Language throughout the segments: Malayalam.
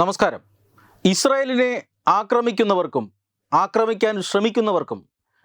നമസ്കാരം. ഇസ്രായേലിനെ ആക്രമിക്കുന്നവർക്കും ആക്രമിക്കാൻ ശ്രമിക്കുന്നവർക്കും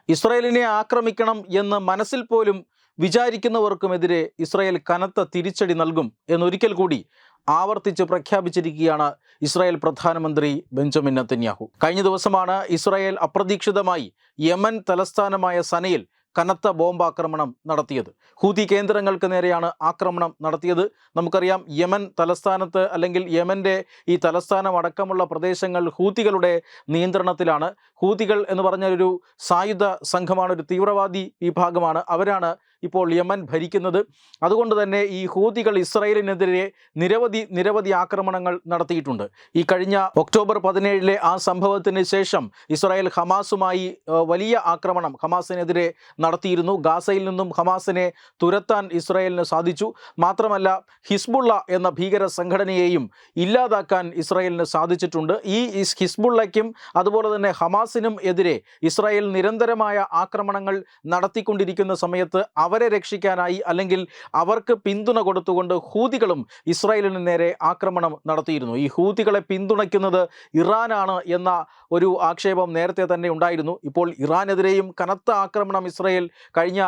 ഇസ്രായേലിനെ ആക്രമിക്കണം എന്ന് മനസ്സിൽ പോലും വിചാരിക്കുന്നവർക്കുമെതിരെ ഇസ്രായേൽ കനത്ത തിരിച്ചടി നൽകും എന്നൊരിക്കൽ കൂടി ആവർത്തിച്ച് പ്രഖ്യാപിച്ചിരിക്കുകയാണ് ഇസ്രായേൽ പ്രധാനമന്ത്രി ബെഞ്ചമിൻ നത്തന്യാഹു കഴിഞ്ഞ ദിവസമാണ് ഇസ്രായേൽ അപ്രതീക്ഷിതമായി യമൻ തലസ്ഥാനമായ സനയിൽ കനത്ത ബോംബാക്രമണം നടത്തിയത്. ഹൂതി കേന്ദ്രങ്ങൾക്ക് നേരെയാണ് ആക്രമണം നടത്തിയത്. നമുക്കറിയാം യമൻ തലസ്ഥാനത്ത് അല്ലെങ്കിൽ യമന്റെ ഈ തലസ്ഥാനം അടക്കമുള്ള പ്രദേശങ്ങൾ ഹൂതികളുടെ നിയന്ത്രണത്തിലാണ്. ഹൂതികൾ എന്ന് പറഞ്ഞാൽ ഒരു സായുധ സംഘമാണ് ഒരു തീവ്രവാദി വിഭാഗമാണ്. അവരാണ് ഇപ്പോൾ യമൻ ഭരിക്കുന്നത്. അതുകൊണ്ട് തന്നെ ഈ ഹൂതികൾ ഇസ്രായേലിനെതിരെ നിരവധി നിരവധി ആക്രമണങ്ങൾ നടത്തിയിട്ടുണ്ട്. ഈ കഴിഞ്ഞ ഒക്ടോബർ പതിനേഴിലെ ആ സംഭവത്തിന് ശേഷം ഇസ്രായേൽ ഹമാസുമായി വലിയ ആക്രമണം ഹമാസിനെതിരെ നടത്തിയിരുന്നു. ഗാസയിൽ നിന്നും ഹമാസിനെ തുരത്താൻ ഇസ്രായേലിന് സാധിച്ചു. മാത്രമല്ല ഹിസ്ബുള്ള എന്ന ഭീകര സംഘടനയെയും ഇല്ലാതാക്കാൻ ഇസ്രായേലിന് സാധിച്ചിട്ടുണ്ട്. ഈ ഹിസ്ബുള്ളയ്ക്കും അതുപോലെ തന്നെ ഹമാസിനും എതിരെ ഇസ്രായേൽ നിരന്തരമായ ആക്രമണങ്ങൾ നടത്തിക്കൊണ്ടിരിക്കുന്ന സമയത്ത് അവരെ രക്ഷിക്കാനായി അല്ലെങ്കിൽ അവർക്ക് പിന്തുണ കൊടുത്തുകൊണ്ട് ഹൂതികളും ഇസ്രായേലിന് നേരെ ആക്രമണം നടത്തിയിരുന്നു. ഈ ഹൂതികളെ പിന്തുണയ്ക്കുന്നത് ഇറാനാണ് എന്ന ഒരു ആക്ഷേപം നേരത്തെ തന്നെ ഉണ്ടായിരുന്നു. ഇപ്പോൾ ഇറാനെതിരെയും കനത്ത ആക്രമണം ഇസ്രായേൽ കഴിഞ്ഞ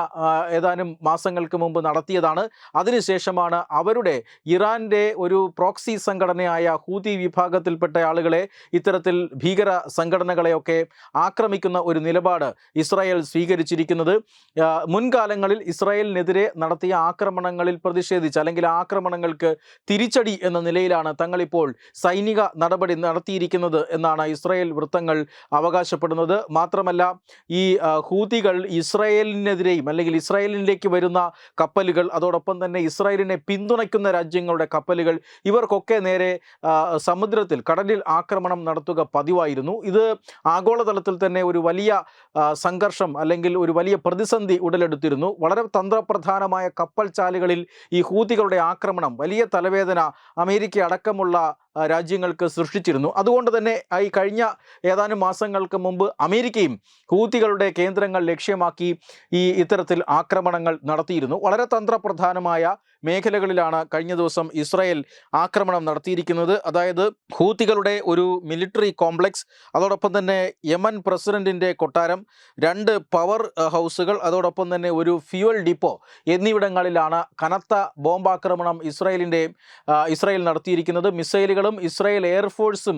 ഏതാനും മാസങ്ങൾക്ക് മുമ്പ് നടത്തിയതാണ്. അതിനുശേഷമാണ് അവരുടെ ഇറാന്റെ ഒരു പ്രോക്സി സംഘടനയായ ഹൂതി വിഭാഗത്തിൽപ്പെട്ട ആളുകളെ ഇത്തരത്തിൽ ഭീകര സംഘടനകളെയൊക്കെ ആക്രമിക്കുന്ന ഒരു നിലപാട് ഇസ്രായേൽ സ്വീകരിച്ചിരിക്കുന്നത്. മുൻകാലങ്ങളിൽ ഇസ്രായേലിനെതിരെ നടത്തിയ ആക്രമണങ്ങളിൽ പ്രതിഷേധിച്ച് അല്ലെങ്കിൽ ആക്രമണങ്ങൾക്ക് തിരിച്ചടി എന്ന നിലയിലാണ് തങ്ങളിപ്പോൾ സൈനിക നടപടി നടത്തിയിരിക്കുന്നത് എന്നാണ് ഇസ്രായേൽ വൃത്തങ്ങൾ അവകാശപ്പെടുന്നത്. മാത്രമല്ല ഈ ഹൂതികൾ ഇസ്രായേലിനെതിരെയും അല്ലെങ്കിൽ ഇസ്രായേലിലേക്ക് വരുന്ന കപ്പലുകൾ അതോടൊപ്പം തന്നെ ഇസ്രായേലിനെ പിന്തുണയ്ക്കുന്ന രാജ്യങ്ങളുടെ കപ്പലുകൾ ഇവർക്കൊക്കെ നേരെ സമുദ്രത്തിൽ കടലിൽ ആക്രമണം നടത്തുക പതിവായിരുന്നു. ഇത് ആഗോളതലത്തിൽ തന്നെ ഒരു വലിയ സംഘർഷം അല്ലെങ്കിൽ ഒരു വലിയ പ്രതിസന്ധി ഉടലെടുത്തിരുന്നു. വളരെ തന്ത്രപ്രധാനമായ കപ്പൽ ചാലുകളിൽ ഈ ഹൂതികളുടെ ആക്രമണം വലിയ തലവേദന അമേരിക്ക അടക്കമുള്ള രാജ്യങ്ങൾക്ക് സൃഷ്ടിച്ചിരുന്നു. അതുകൊണ്ട് തന്നെ ഈ കഴിഞ്ഞ ഏതാനും മാസങ്ങൾക്ക് മുമ്പ് അമേരിക്കയും ഹൂതികളുടെ കേന്ദ്രങ്ങൾ ലക്ഷ്യമാക്കി ഈ ഇത്തരത്തിൽ ആക്രമണങ്ങൾ നടത്തിയിരുന്നു. വളരെ തന്ത്രപ്രധാനമായ മേഖലകളിലാണ് കഴിഞ്ഞ ദിവസം ഇസ്രായേൽ ആക്രമണം നടത്തിയിരിക്കുന്നത്. അതായത് ഹൂത്തികളുടെ ഒരു മിലിറ്ററി കോംപ്ലക്സ് അതോടൊപ്പം തന്നെ യമൻ പ്രസിഡന്റിന്റെ കൊട്ടാരം രണ്ട് പവർ ഹൗസുകൾ അതോടൊപ്പം തന്നെ ഒരു ഫ്യൂവൽ ഡിപ്പോ എന്നിവിടങ്ങളിലാണ് കനത്ത ബോംബാക്രമണം ഇസ്രായേലിന്റെ ഇസ്രായേൽ നടത്തിയിരിക്കുന്നത്. മിസൈലുകളും ഇസ്രായേൽ എയർഫോഴ്സും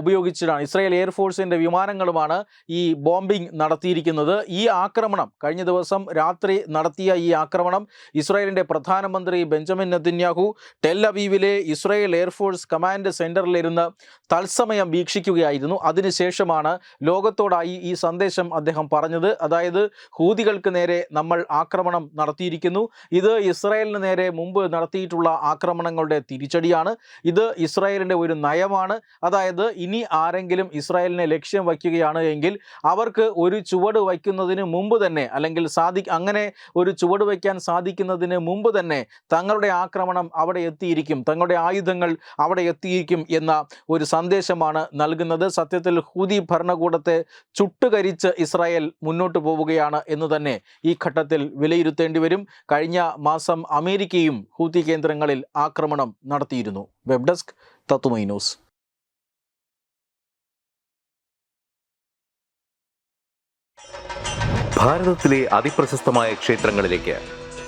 ഉപയോഗിച്ചിട്ടാണ് ഇസ്രായേൽ എയർഫോഴ്സിന്റെ വിമാനങ്ങളുമാണ് ഈ ബോംബിംഗ് നടത്തിയിരിക്കുന്നത്. ഈ ആക്രമണം കഴിഞ്ഞ ദിവസം രാത്രി നടത്തിയ ഈ ആക്രമണം ഇസ്രായേലിന്റെ പ്രധാനമന്ത്രി ബെഞ്ചമിൻ നെതിന്യാഹു ടെൽ അവീവിലെ ഇസ്രായേൽ എയർഫോഴ്സ് കമാൻഡ് സെന്ററിലിരുന്ന് തത്സമയം വീക്ഷിക്കുകയായിരുന്നു. അതിനുശേഷമാണ് ലോകത്തോടായി ഈ സന്ദേശം അദ്ദേഹം പറഞ്ഞത്. അതായത് ഹൂതികൾക്ക് നേരെ നമ്മൾ ആക്രമണം നടത്തിയിരിക്കുന്നു. ഇത് ഇസ്രായേലിന് നേരെ മുമ്പ് നടത്തിയിട്ടുള്ള ആക്രമണങ്ങളുടെ തിരിച്ചടിയാണ്. ഇത് ഇസ്രായേലിന്റെ ഒരു നയമാണ്. അതായത് ഇനി ആരെങ്കിലും ഇസ്രായേലിനെ ലക്ഷ്യം വയ്ക്കുകയാണ് എങ്കിൽ അവർക്ക് ഒരു ചുവട് വയ്ക്കുന്നതിന് മുമ്പ് തന്നെ അല്ലെങ്കിൽ സാധി അങ്ങനെ ഒരു ചുവട് വയ്ക്കാൻ സാധിക്കുന്നതിന് മുമ്പ് തന്നെ തങ്ങളുടെ ആക്രമണം അവിടെ എത്തിയിരിക്കും. തങ്ങളുടെ ആയുധങ്ങൾ അവിടെ എത്തിയിരിക്കും എന്ന ഒരു സന്ദേശമാണ് നൽകുന്നത്. സത്യത്തിൽ ഹൂതി ഭരണകൂടത്തെ ചുട്ടുകരിച്ച് ഇസ്രായേൽ മുന്നോട്ട് പോവുകയാണ് എന്ന് തന്നെ ഈ ഘട്ടത്തിൽ വിലയിരുത്തേണ്ടി വരും. കഴിഞ്ഞ മാസം അമേരിക്കയും ഹൂതി കേന്ദ്രങ്ങളിൽ ആക്രമണം നടത്തിയിരുന്നു. Web desk Thathumai news. ഭാരതത്തിലെ ക്ഷേത്രങ്ങളിലേക്ക്